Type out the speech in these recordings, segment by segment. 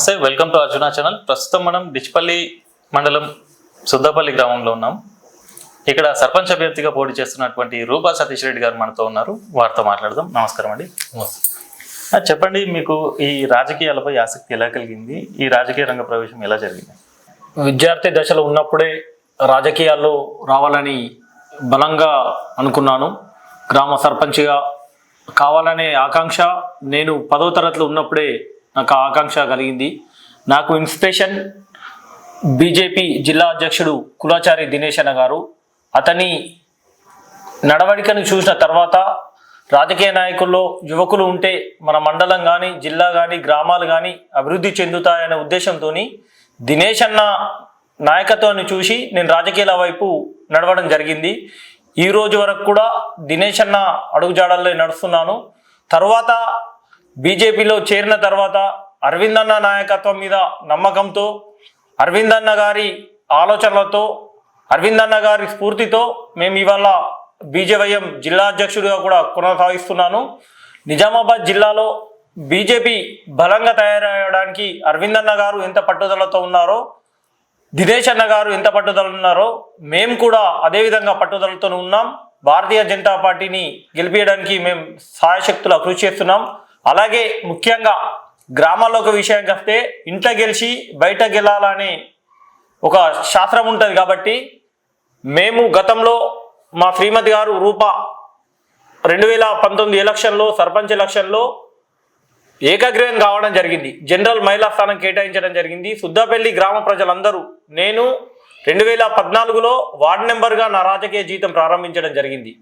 నమస్తే welcome to Arjuna channel. ప్రస్తుతం మనం డిచ్పల్లి మండలం సుద్దపల్లి గ్రామంలో ఉన్నాం. ఇక్కడ సర్పంచ్ అభ్యర్థిగా పోటీ చేస్తున్నటువంటి రూపా సతీష్ రెడ్డి గారు మనతో ఉన్నారు. వారితో మాట్లాడదాం. నమస్కారం అండి. చెప్పండి మీకు ఈ రాజకీయాలపై ఆసక్తి ఎలా కలిగింది? ఈ రాజకీయ రంగ ప్రవేశం ఎలా జరిగింది? విద్యార్థి దశలో ఉన్నప్పుడే రాజకీయాల్లో రావాలని బలంగా అనుకున్నాను. గ్రామ సర్పంచ్గా కావాలనే ఆకాంక్ష నేను పదో తరగతిలో ఉన్నప్పుడే నాకు ఆకాంక్ష కలిగింది. నాకు ఇన్స్పిరేషన్ బీజేపీ జిల్లా అధ్యక్షుడు కులాచారి దినేష్ అన్న గారు. అతని నడవడికను చూసిన తర్వాత రాజకీయ నాయకుల్లో యువకులు ఉంటే మన మండలం కానీ జిల్లా కానీ గ్రామాలు కానీ అభివృద్ధి చెందుతాయనే ఉద్దేశంతో దినేష్ అన్న నాయకత్వాన్ని చూసి నేను రాజకీయాల వైపు నడవడం జరిగింది. ఈ రోజు వరకు కూడా దినేష్ అన్న అడుగుజాడల్లో నడుస్తున్నాను. తర్వాత బీజేపీలో చేరిన తర్వాత అరవింద్ అన్న నాయకత్వం మీద నమ్మకంతో అరవింద్ అన్న గారి ఆలోచనలతో అరవింద్ అన్న గారి స్ఫూర్తితో మేము ఇవాళ బీజేవైఎం జిల్లా అధ్యక్షుడిగా కూడా కొనసాగిస్తున్నాను. నిజామాబాద్ జిల్లాలో బీజేపీ బలంగా తయారయ్యడానికి అరవింద్ అన్న గారు ఎంత పట్టుదలతో ఉన్నారో దినేష్ అన్న గారు ఎంత పట్టుదల ఉన్నారో మేము కూడా అదే విధంగా పట్టుదలతో ఉన్నాం. భారతీయ జనతా పార్టీని గెలిపించడానికి మేము సాయశక్తుల కృషి చేస్తున్నాం. అలాగే ముఖ్యంగా గ్రామాల్లో ఒక విషయానికి వస్తే ఇంట్లో గెలిచి బయట గెలాలని ఒక శాస్త్రం ఉంటుంది కాబట్టి మేము గతంలో మా శ్రీమతి గారు రూప రెండు వేల పంతొమ్మిది ఎలక్షన్లో సర్పంచ్ ఎలక్షన్లో ఏకగ్రీవం కావడం జరిగింది. జనరల్ మహిళా స్థానం కేటాయించడం జరిగింది. సుద్దపల్లి గ్రామ ప్రజలందరూ నేను రెండు వేల పద్నాలుగులో వార్డ్ నెంబర్గా నా రాజకీయ జీవితం ప్రారంభించడం జరిగింది.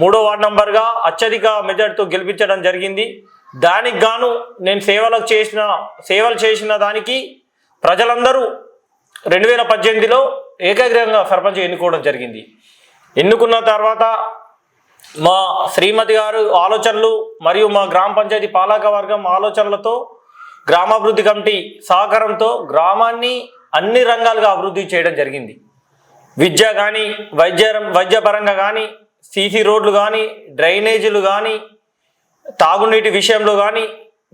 మూడో వార్డ్ నెంబర్గా అత్యధిక మెజార్టీతో గెలిపించడం జరిగింది. దానికి గాను నేను సేవలకు చేసిన సేవలు చేసిన దానికి ప్రజలందరూ రెండు వేల పద్దెనిమిదిలో ఏకగ్రీవంగా సర్పంచ్ ఎన్నుకోవడం జరిగింది. ఎన్నుకున్న తర్వాత మా శ్రీమతి గారు ఆలోచనలు మరియు మా గ్రామ పంచాయతీ పాలక వర్గం ఆలోచనలతో గ్రామాభివృద్ధి కమిటీ సహకారంతో గ్రామాన్ని అన్ని రంగాలుగా అభివృద్ధి చేయడం జరిగింది. విద్య కానీ వైద్య వైద్యపరంగా కానీ సీసీ రోడ్లు కానీ డ్రైనేజీలు కానీ తాగునీటి విషయంలో కానీ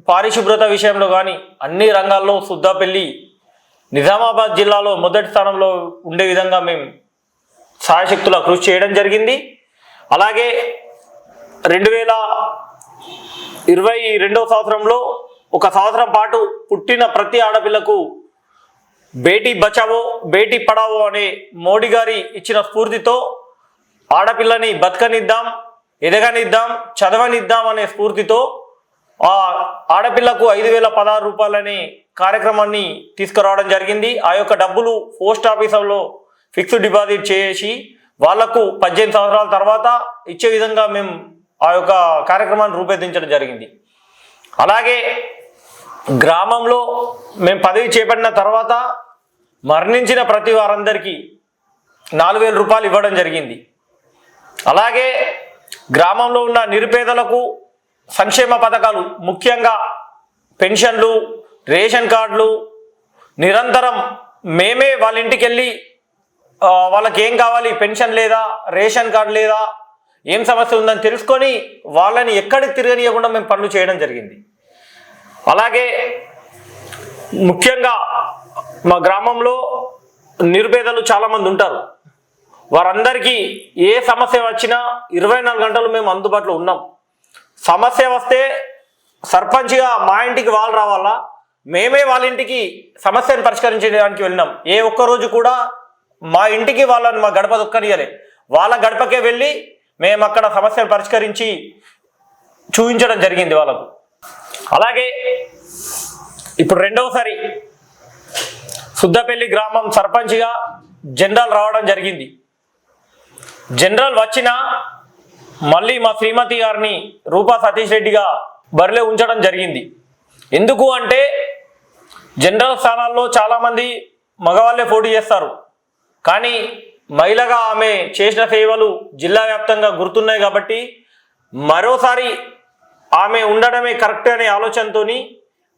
పారిశుభ్రత విషయంలో కానీ అన్ని రంగాల్లో సుద్దాపల్లి నిజామాబాద్ జిల్లాలో మొదటి స్థానంలో ఉండే విధంగా మేము సాయశక్తుల కృషి చేయడం జరిగింది. అలాగే రెండు వేల ఇరవై రెండవ సంవత్సరంలో ఒక సంవత్సరం పాటు పుట్టిన ప్రతి ఆడపిల్లకు బేటీ బచావో బేటీ పడావో అనే మోడీ గారి ఇచ్చిన స్ఫూర్తితో ఆడపిల్లని బతకనిద్దాం ఎదగనిద్దాం చదవనిద్దాం అనే స్ఫూర్తితో ఆ ఆడపిల్లకు ఐదు వేల పదహారు రూపాయలనే కార్యక్రమాన్ని తీసుకురావడం జరిగింది. ఆ యొక్క డబ్బులు పోస్ట్ ఆఫీసులో ఫిక్స్డ్ డిపాజిట్ చేసి వాళ్ళకు పద్దెనిమిది సంవత్సరాల తర్వాత ఇచ్చే విధంగా మేము ఆ యొక్క కార్యక్రమాన్ని రూపొందించడం జరిగింది. అలాగే గ్రామంలో మేము పదవి చేపట్టిన తర్వాత మరణించిన ప్రతి వారందరికీ నాలుగు వేల రూపాయలు ఇవ్వడం జరిగింది. అలాగే గ్రామంలో ఉన్న నిరుపేదలకు సంక్షేమ పథకాలు ముఖ్యంగా పెన్షన్లు రేషన్ కార్డులు నిరంతరం మేమే వాళ్ళ ఇంటికి వెళ్ళి వాళ్ళకి ఏం కావాలి పెన్షన్ లేదా రేషన్ కార్డు లేదా ఏం సమస్య ఉందని తెలుసుకొని వాళ్ళని ఎక్కడికి తిరగనీయకుండా మేము పనులు చేయడం జరిగింది. అలాగే ముఖ్యంగా మా గ్రామంలో నిరుపేదలు చాలామంది ఉంటారు. వారందరికీ ఏ సమస్య వచ్చినా ఇరవై నాలుగు గంటలు మేము అందుబాటులో ఉన్నాం. సమస్య వస్తే సర్పంచ్గా మా ఇంటికి వాళ్ళు రావాలా? మేమే వాళ్ళ ఇంటికి సమస్యను పరిష్కరించడానికి వెళ్ళినాం. ఏ ఒక్క రోజు కూడా మా ఇంటికి వాళ్ళని మా గడప దొక్కనియలే వాళ్ళ గడపకే వెళ్ళి మేము అక్కడ సమస్యను పరిష్కరించి చూపించడం జరిగింది వాళ్ళకు. అలాగే ఇప్పుడు రెండవసారి సుద్దపల్లి గ్రామం సర్పంచ్గా జనరల్ రావడం జరిగింది. జనరల్ వచ్చినా మళ్ళీ మా శ్రీమతి గారిని రూపా సతీష్ రెడ్డిగా బరిలో ఉంచడం జరిగింది. ఎందుకు అంటే జనరల్ స్థానాల్లో చాలామంది మగవాళ్ళే పోటీ చేస్తారు. కానీ మహిళగా ఆమె చేసిన సేవలు జిల్లా వ్యాప్తంగా గుర్తున్నాయి కాబట్టి మరోసారి ఆమె ఉండడమే కరెక్ట్ అనే ఆలోచనతోని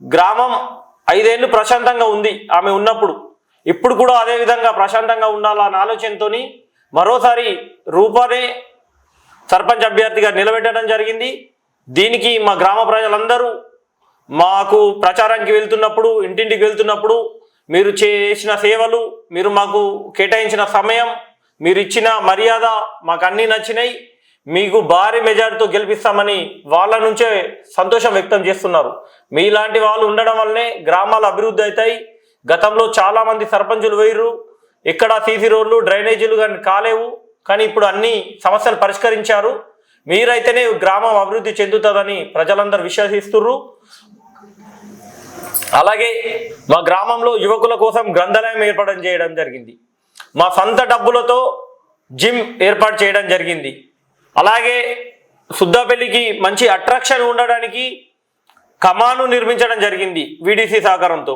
గ్రామం ఐదేళ్ళు ప్రశాంతంగా ఉంది ఆమె ఉన్నప్పుడు. ఇప్పుడు కూడా అదే విధంగా ప్రశాంతంగా ఉండాలన్న ఆలోచనతోని మరోసారి రూపానే సర్పంచ్ అభ్యర్థిగా నిలబెట్టడం జరిగింది. దీనికి మా గ్రామ ప్రజలందరూ మాకు ప్రచారానికి వెళ్తున్నప్పుడు ఇంటింటికి వెళ్తున్నప్పుడు మీరు చేసిన సేవలు మీరు మాకు కేటాయించిన సమయం మీరు ఇచ్చిన మర్యాద మాకు అన్నీ నచ్చినాయి మీకు భారీ మెజారిటీతో గెలిపిస్తామని వాళ్ళ నుంచే సంతోషం వ్యక్తం చేస్తున్నారు. మీలాంటి వాళ్ళు ఉండడం వల్లనే గ్రామాలు అభివృద్ధి అవుతాయి. గతంలో చాలామంది సర్పంచులు వేయరు. ఎక్కడ సీసీ రోడ్లు డ్రైనేజీలు కానీ కాలేవు. కానీ ఇప్పుడు అన్ని సమస్యలు పరిష్కరించారు. మీరైతేనే గ్రామం అభివృద్ధి చెందుతుందని ప్రజలందరూ విశ్వసిస్తుర్రు. అలాగే మా గ్రామంలో యువకుల కోసం గ్రంథాలయం ఏర్పాటు చేయడం జరిగింది. మా సొంత డబ్బులతో జిమ్ ఏర్పాటు చేయడం జరిగింది. అలాగే సుద్దాపల్లికి మంచి అట్రాక్షన్ ఉండడానికి కమాను నిర్మించడం జరిగింది విడిసి సహకారంతో.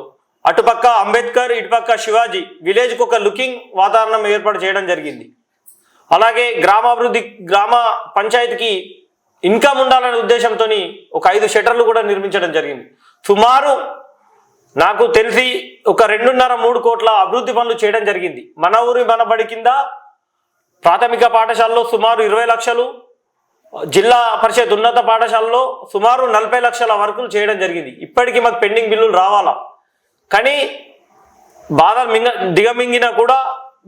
అటుపక్క అంబేద్కర్ ఇటుపక్క శివాజీ విలేజ్కి ఒక లుకింగ్ వాతావరణం ఏర్పాటు చేయడం జరిగింది. అలాగే గ్రామాభివృద్ధి గ్రామ పంచాయతీకి ఇన్కమ్ ఉండాలనే ఉద్దేశంతో ఒక ఐదు షటర్లు కూడా నిర్మించడం జరిగింది. సుమారు నాకు తెలిసి ఒక రెండున్నర మూడు కోట్ల అభివృద్ధి పనులు చేయడం జరిగింది. మన ఊరి మన బడి కింద ప్రాథమిక పాఠశాలలో సుమారు ఇరవై లక్షలు జిల్లా పరిషత్ ఉన్నత పాఠశాలలో సుమారు నలభై లక్షల వరకు చేయడం జరిగింది. ఇప్పటికీ మాకు పెండింగ్ బిల్లులు రావాలా? కానీ బాధ మింగ దిగమింగినా కూడా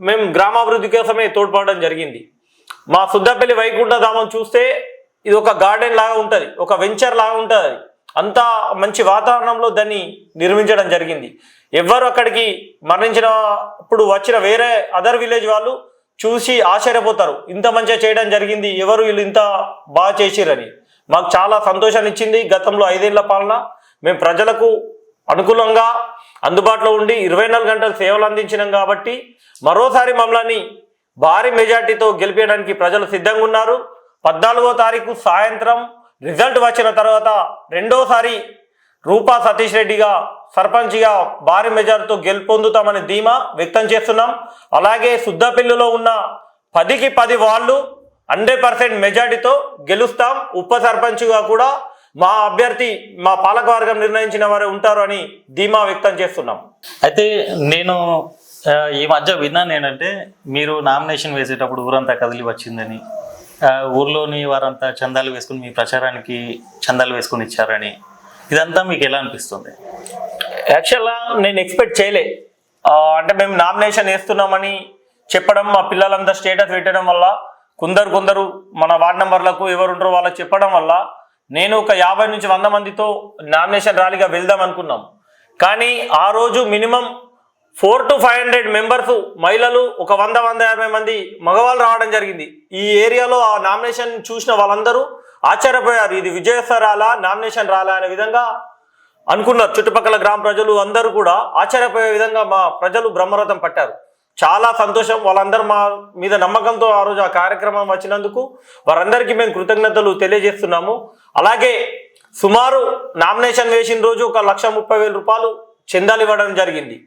మేము గ్రామాభివృద్ధి కోసమే తోడ్పడడం జరిగింది. మా సుద్దపల్లి వైకుంఠ ధామం చూస్తే ఇది ఒక గార్డెన్ లాగా ఉంటుంది ఒక వెంచర్ లాగా ఉంటుంది. అంత మంచి వాతావరణంలో దాన్ని నిర్మించడం జరిగింది. ఎవ్వరు అక్కడికి మరణించినప్పుడు వచ్చిన వేరే అదర్ విలేజ్ వాళ్ళు చూసి ఆశ్చర్యపోతారు. ఇంత మంచిగా చేయడం జరిగింది ఎవరు వీళ్ళు ఇంత బాగా చేసిరని మాకు చాలా సంతోషాన్ని ఇచ్చింది గతంలో ఐదేళ్ళ పాలన. మేము ప్రజలకు అనుకూలంగా అందుబాటులో ఉండి ఇరవై నాలుగు గంటలు సేవలు అందించినాం కాబట్టి మరోసారి మమ్మల్ని భారీ మెజార్టీతో గెలిపించడానికి ప్రజలు సిద్ధంగా ఉన్నారు. పద్నాలుగో తారీఖు సాయంత్రం రిజల్ట్ వచ్చిన తర్వాత రెండోసారి రూపా సతీష్ రెడ్డిగా సర్పంచ్గా భారీ మెజార్టీతో గెలుపొందుతామని ధీమా వ్యక్తం చేస్తున్నాం. అలాగే శుద్ధపిల్లులో ఉన్న పదికి పది వాళ్ళు హండ్రెడ్ పర్సెంట్ మెజార్టీతో గెలుస్తాం. ఉప సర్పంచ్గా కూడా మా అభ్యర్థి మా పాలకవర్గం నిర్ణయించిన వారే ఉంటారు అని ధీమా వ్యక్తం చేస్తున్నాం. అయితే నేను ఈ మధ్య విన్నాను ఏంటంటే మీరు నామినేషన్ వేసేటప్పుడు ఊరంతా కదిలి వచ్చిందని ఊర్లోని వారంతా చందాలు వేసుకుని మీ ప్రచారానికి చందాలు వేసుకుని ఇచ్చారని ఇదంతా మీకు ఎలా అనిపిస్తుంది? యాక్చువల్గా నేను ఎక్స్పెక్ట్ చేయలే. అంటే మేము నామినేషన్ వేస్తున్నామని చెప్పడం మా పిల్లలంతా స్టేటస్ పెట్టడం వల్ల కొందరు కొందరు మన వార్డ్ మెంబర్లకు ఎవరు ఉంటారో వాళ్ళకి చెప్పడం వల్ల నేను ఒక యాభై నుంచి వంద మందితో నామినేషన్ ర్యాలీగా వెళ్దాం అనుకున్నాం. కానీ ఆ రోజు minimum four to five hundred members మహిళలు ఒక వంద వంద యాభై మంది మగవాళ్ళు రావడం జరిగింది. ఈ ఏరియాలో ఆ నామినేషన్ చూసిన వాళ్ళందరూ ఆశ్చర్యపోయారు. ఇది విజయసరాలా నామినేషన్ రాలా అనే విధంగా అనుకున్నారు. చుట్టుపక్కల గ్రామ ప్రజలు అందరూ కూడా ఆశ్చర్యపోయే విధంగా మా ప్రజలు బ్రహ్మరథం పట్టారు. చాలా సంతోషం. వాళ్ళందరూ మా మీద నమ్మకంతో ఆ రోజు ఆ కార్యక్రమం వచ్చినందుకు వారందరికీ మేము కృతజ్ఞతలు తెలియజేస్తున్నాము. అలాగే సుమారు నామినేషన్ వేసిన రోజు ఒక లక్ష ముప్పై వేల రూపాయలు చందాలు ఇవ్వడం జరిగింది.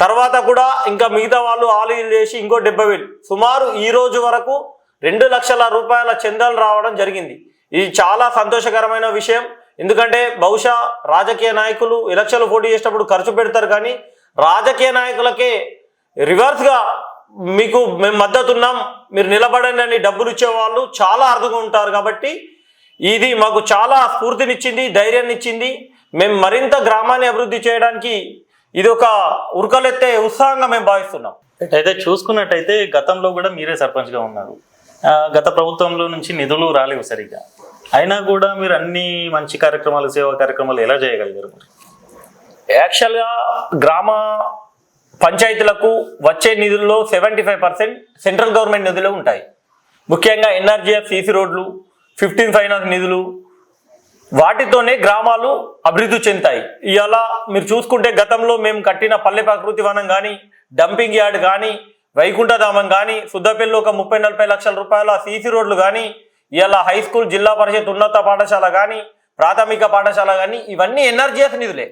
తర్వాత కూడా ఇంకా మిగతా వాళ్ళు ఆలు చేసి ఇంకో డెబ్బై వేలు. సుమారు ఈ రోజు వరకు రెండు లక్షల రూపాయల చందాలు రావడం జరిగింది. ఇది చాలా సంతోషకరమైన విషయం. ఎందుకంటే బహుశా రాజకీయ నాయకులు ఎలక్షన్లు పోటీ చేసేటప్పుడు ఖర్చు పెడతారు కానీ రాజకీయ నాయకులకే రివర్స్గా మీకు మేము మద్దతు ఉన్నాం మీరు నిలబడండి అని డబ్బులు ఇచ్చేవాళ్ళు చాలా అర్థంగా ఉంటారు కాబట్టి ఇది మాకు చాలా స్ఫూర్తినిచ్చింది ధైర్యాన్ని ఇచ్చింది మేము మరింత గ్రామాన్ని అభివృద్ధి చేయడానికి ఇది ఒక ఉరకలెత్తే ఉత్సాహంగా మేము భావిస్తున్నాం. అయితే చూసుకున్నట్టయితే గతంలో కూడా మీరే సర్పంచ్గా ఉన్నారు. గత ప్రభుత్వంలో నుంచి నిధులు రాలేవు సరిగ్గా. అయినా కూడా మీరు అన్ని మంచి కార్యక్రమాలు సేవా కార్యక్రమాలు ఎలా చేయగలిగారు యాక్చువల్గా గ్రామ పంచాయతీలకు వచ్చే నిధుల్లో seventy five percent central government నిధులు ఉంటాయి. ముఖ్యంగా ఎన్ఆర్జీఎఫ్ సీసీ రోడ్లు ఫిఫ్టీన్ ఫైనాన్స్ నిధులు. వాటితోనే గ్రామాలు అభివృద్ధి చెందుతాయి. ఇవాళ మీరు చూసుకుంటే గతంలో మేము కట్టిన పల్లె ప్రకృతి వనం కానీ డంపింగ్ యార్డ్ కానీ వైకుంఠధామం కానీ సుద్దపల్లి ఒక ముప్పై నలభై లక్షల రూపాయల సీసీ రోడ్లు కానీ ఇలా హై స్కూల్ జిల్లా పరిషత్ ఉన్నత పాఠశాల కానీ ప్రాథమిక పాఠశాల కానీ ఇవన్నీ ఎన్ఆర్జీఎస్ నిధులే.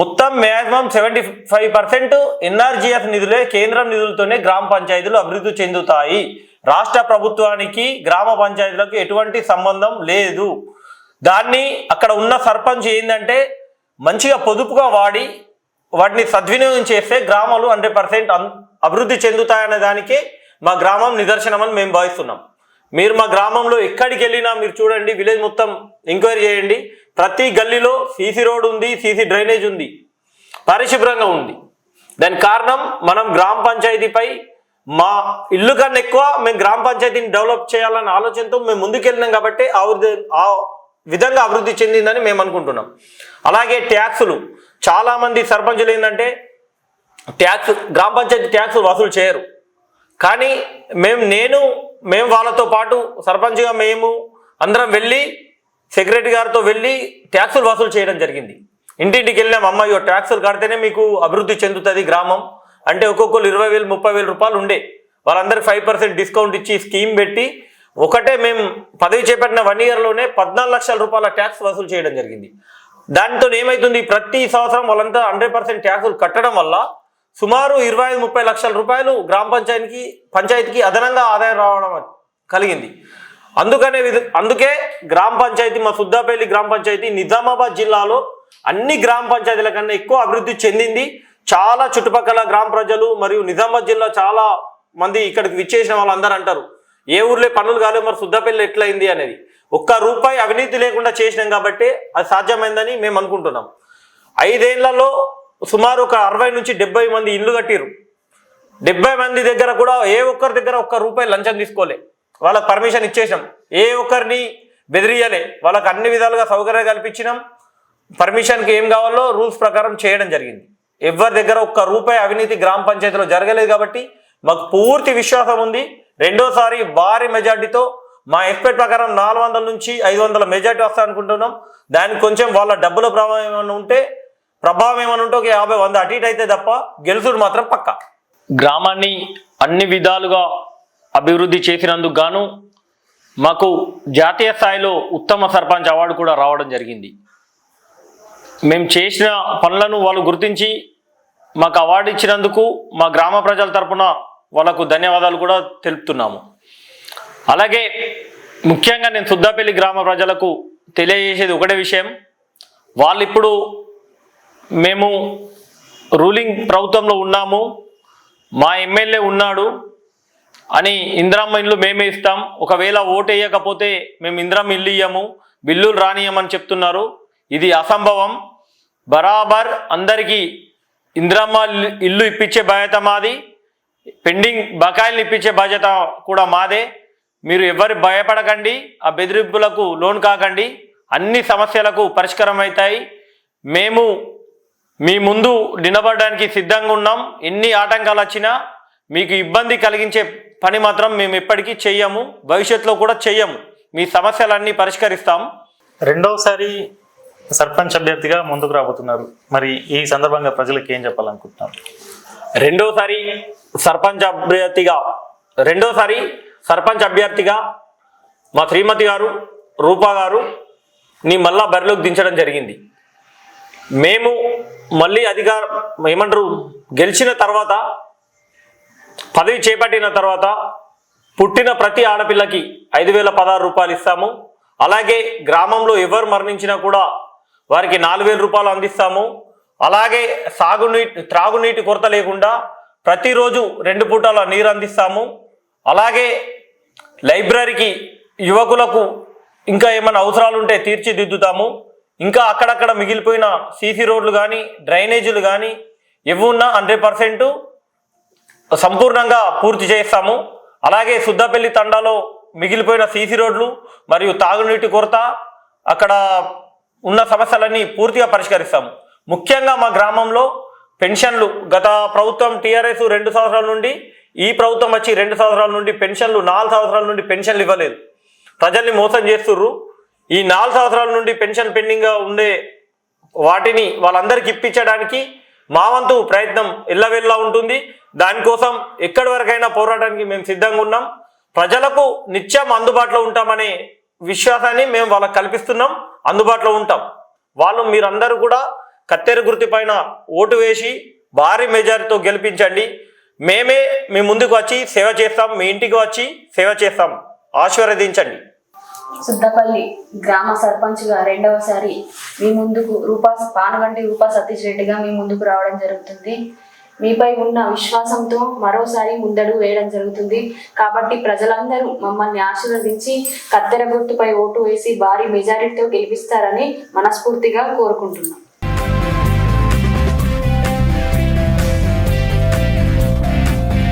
మొత్తం maximum seventy five percent NRGS నిధులే కేంద్రం నిధులతోనే గ్రామ పంచాయతీలు అభివృద్ధి చెందుతాయి. రాష్ట్ర ప్రభుత్వానికి గ్రామ పంచాయతీలకు ఎటువంటి సంబంధం లేదు. దాన్ని అక్కడ ఉన్న సర్పంచ్ ఏంటంటే మంచిగా పొదుపుగా వాడి వాటిని సద్వినియోగం చేస్తే గ్రామాలు హండ్రెడ్ పర్సెంట్ అభివృద్ధి చెందుతాయనే దానికే మా గ్రామం నిదర్శనమని మేము భావిస్తున్నాం. మీరు మా గ్రామంలో ఎక్కడికి వెళ్ళినా మీరు చూడండి విలేజ్ మొత్తం ఎంక్వైరీ చేయండి. ప్రతి గల్లీలో సీసీ రోడ్ ఉంది సీసీ డ్రైనేజ్ ఉంది పరిశుభ్రంగా ఉంది. దానికి కారణం మనం గ్రామ పంచాయతీపై మా ఇల్లు కన్నా ఎక్కువ మేము గ్రామ పంచాయతీని డెవలప్ చేయాలన్న ఆలోచనతో మేము ముందుకెళ్ళినాం కాబట్టి ఆ ఆ విధంగా అభివృద్ధి చెందిందని మేము అనుకుంటున్నాం. అలాగే ట్యాక్సులు చాలామంది సర్పంచులు ఏంటంటే ట్యాక్స్ గ్రామ పంచాయతీ ట్యాక్స్ వసూలు చేయరు. కానీ మేము నేను మేము వాళ్ళతో పాటు సర్పంచ్గా మేము అందరం వెళ్ళి సెక్రటరీ గారితో వెళ్ళి ట్యాక్సులు వసూలు చేయడం జరిగింది. ఇంటింటికి వెళ్ళాం అమ్మాయి ట్యాక్సులు కడితేనే మీకు అభివృద్ధి చెందుతుంది గ్రామం. అంటే ఒక్కొక్కరు ఇరవై వేలు ముప్పై వేలు రూపాయలు ఉండే. వాళ్ళందరికి ఫైవ్ పర్సెంట్ డిస్కౌంట్ ఇచ్చి స్కీమ్ పెట్టి ఒకటే మేము పదవి చేపట్టిన వన్ ఇయర్లోనే పద్నాలుగు లక్షల రూపాయల ట్యాక్స్ వసూలు చేయడం జరిగింది. దాంతో ఏమవుతుంది ప్రతి సంవత్సరం వాళ్ళంతా హండ్రెడ్ పర్సెంట్ ట్యాక్సులు కట్టడం వల్ల సుమారు ఇరవై ఐదు ముప్పై లక్షల రూపాయలు గ్రామ పంచాయతీకి పంచాయతీకి అదనంగా ఆదాయం రావడం కలిగింది. అందుకనే విధ- అందుకే గ్రామ పంచాయతీ మా సుద్దాపల్లి గ్రామ పంచాయతీ నిజామాబాద్ జిల్లాలో అన్ని గ్రామ పంచాయతీల కన్నా ఎక్కువ అభివృద్ధి చెందింది. చాలా చుట్టుపక్కల గ్రామ ప్రజలు మరియు నిజామాబాద్ జిల్లా చాలా మంది ఇక్కడికి విచ్చేసిన వాళ్ళందరూ అంటారు. ఏ ఊర్లో పనులు కాలేదు మరి సుద్దాపల్లి ఎట్లయింది అనేది. ఒక్క రూపాయి అవినీతి లేకుండా చేసినాం కాబట్టి అది సాధ్యమైందని మేము అనుకుంటున్నాం. ఐదేళ్ళలో సుమారు ఒక అరవై నుంచి డెబ్బై మంది ఇల్లు కట్టిరు డెబ్బై మంది దగ్గర కూడా ఏ ఒక్కరి దగ్గర ఒక్క రూపాయి లంచం తీసుకోలే. వాళ్ళకి పర్మిషన్ ఇచ్చేసినాం. ఏ ఒక్కరిని బెదిరియలే. వాళ్ళకి అన్ని విధాలుగా సౌకర్యాలు కల్పించినాం. పర్మిషన్కి ఏం కావాలో రూల్స్ ప్రకారం చేయడం జరిగింది. ఎవరి దగ్గర ఒక్క రూపాయి అవినీతి గ్రామ పంచాయతీలో జరగలేదు కాబట్టి మాకు పూర్తి విశ్వాసం ఉంది. రెండోసారి భారీ మెజార్టీతో మా ఎక్స్పెక్ట్ ప్రకారం నాలుగు వందల నుంచి ఐదు వందల మెజార్టీ వస్తా అనుకుంటున్నాం. దానికి కొంచెం వాళ్ళ డబ్బుల ప్రభావం ఏమైనా ఉంటే ప్రభావం ఏమైనా ఉంటే ఒక యాభై వంద అటు ఇటు అయితే తప్ప గెలుసుడు మాత్రం పక్క. గ్రామాన్ని అన్ని విధాలుగా అభివృద్ధి చేసినందుకు గాను మాకు జాతీయ స్థాయిలో ఉత్తమ సర్పంచ్ అవార్డు కూడా రావడం జరిగింది. మేము చేసిన పనులను వాళ్ళు గుర్తించి మాకు అవార్డు ఇచ్చినందుకు మా గ్రామ ప్రజల తరపున వాళ్ళకు ధన్యవాదాలు కూడా తెలుపుతున్నాము. అలాగే ముఖ్యంగా నేను సుద్దాపల్లి గ్రామ ప్రజలకు తెలియజేసేది ఒకటే విషయం. వాళ్ళు ఇప్పుడు మేము రూలింగ్ ప్రభుత్వంలో ఉన్నాము. మా ఎమ్మెల్యే ఉన్నాడు. అని ఇందిరమ్మ ఇల్లు మేమే ఇస్తాం. ఒకవేళ ఓటేయకపోతే వేయకపోతే మేము ఇందిరమ్మ ఇల్లు ఇయ్యము బిల్లులు రానియమని చెప్తున్నారు. ఇది అసంభవం. బరాబర్ అందరికీ ఇందిరమ్మ ఇల్లు- ఇల్లు ఇప్పించే బాధ్యత మాది. పెండింగ్ బకాయిలు ఇప్పించే బాధ్యత కూడా మాదే. మీరు ఎవరు భయపడకండి ఆ బెదిరింపులకు లోన్ కాకండి. అన్ని సమస్యలకు పరిష్కారం అవుతాయి. మేము మీ ముందు నిలబడడానికి సిద్ధంగా ఉన్నాం. ఎన్ని ఆటంకాలు వచ్చినా మీకు ఇబ్బంది కలిగించే పని మాత్రం మేము ఎప్పటికీ చెయ్యము భవిష్యత్తులో కూడా చెయ్యము. మీ సమస్యలన్నీ పరిష్కరిస్తాం. రెండవసారి సర్పంచ్ అభ్యర్థిగా ముందుకు రాబోతున్నారు. మరి ఈ సందర్భంగా ప్రజలకు ఏం చెప్పాలనుకుంటున్నారు? రెండోసారి సర్పంచ్ అభ్యర్థిగా రెండోసారి సర్పంచ్ అభ్యర్థిగా మా శ్రీమతి గారు రూపా గారు నీ మళ్ళా బరిలోకి దించడం జరిగింది. మేము మళ్ళీ అధికారం ఏమంటారు గెలిచిన తర్వాత పదవి చేపట్టిన తర్వాత పుట్టిన ప్రతి ఆడపిల్లకి ఐదు వేల పదహారు రూపాయలు ఇస్తాము. అలాగే గ్రామంలో ఎవరు మరణించినా కూడా వారికి నాలుగు వేల రూపాయలు అందిస్తాము. అలాగే సాగునీటి త్రాగునీటి కొరత లేకుండా ప్రతిరోజు రెండు పూటల నీరు అందిస్తాము. అలాగే లైబ్రరీకి యువకులకు ఇంకా ఏమైనా అవసరాలు ఉంటే తీర్చిదిద్దుతాము. ఇంకా అక్కడక్కడ మిగిలిపోయిన సీసీ రోడ్లు కానీ డ్రైనేజీలు కానీ ఇవి ఉన్నా హండ్రెడ్ పర్సెంటు సంపూర్ణంగా పూర్తి చేస్తాము. అలాగే సుద్దపల్లి తండాలో మిగిలిపోయిన సీసీ రోడ్లు మరియు తాగునీటి కొరత అక్కడ ఉన్న సమస్యలన్నీ పూర్తిగా పరిష్కరిస్తాము. ముఖ్యంగా మా గ్రామంలో పెన్షన్లు గత ప్రభుత్వం టీఆర్ఎస్ రెండు సంవత్సరాల నుండి ఈ ప్రభుత్వం వచ్చి రెండు సంవత్సరాల నుండి పెన్షన్లు నాలుగు సంవత్సరాల నుండి పెన్షన్లు ఇవ్వలేదు. ప్రజల్ని మోసం చేస్తుర్రు. ఈ నాలుగు సంవత్సరాల నుండి పెన్షన్ పెండింగ్గా ఉండే వాటిని వాళ్ళందరికీ ఇప్పించడానికి మా వంతు ప్రయత్నం ఎల్లవెల్లా ఉంటుంది. దానికోసం ఎక్కడి వరకైనా పోరాటానికి మేము సిద్ధంగా ఉన్నాం. ప్రజలకు నిత్యం అందుబాటులో ఉంటామనే విశ్వాసాన్ని మేము వాళ్ళకి కల్పిస్తున్నాం. అందుబాటులో ఉంటాం. వాళ్ళు మీరందరూ కూడా కత్తెర గుర్తు పైన ఓటు వేసి భారీ మెజారిటీతో గెలిపించండి. మేమే మీ ముందుకు వచ్చి సేవ చేస్తాం. మీ ఇంటికి వచ్చి సేవ చేస్తాం. ఆశీర్వదించండి. సుద్దపల్లి గ్రామ సర్పంచ్గా రెండవసారి మీ ముందుకు రూపా పానగంటి రూపా సతీష్ రెడ్డిగా మీ ముందుకు రావడం జరుగుతుంది. మీపై ఉన్న విశ్వాసంతో మరోసారి ముందడుగు వేయడం జరుగుతుంది. కాబట్టి ప్రజలందరూ మమ్మల్ని ఆశీర్వదించి కత్తెర గుర్తుపై ఓటు వేసి భారీ మెజారిటీతో గెలిపిస్తారని మనస్ఫూర్తిగా కోరుకుంటున్నాం.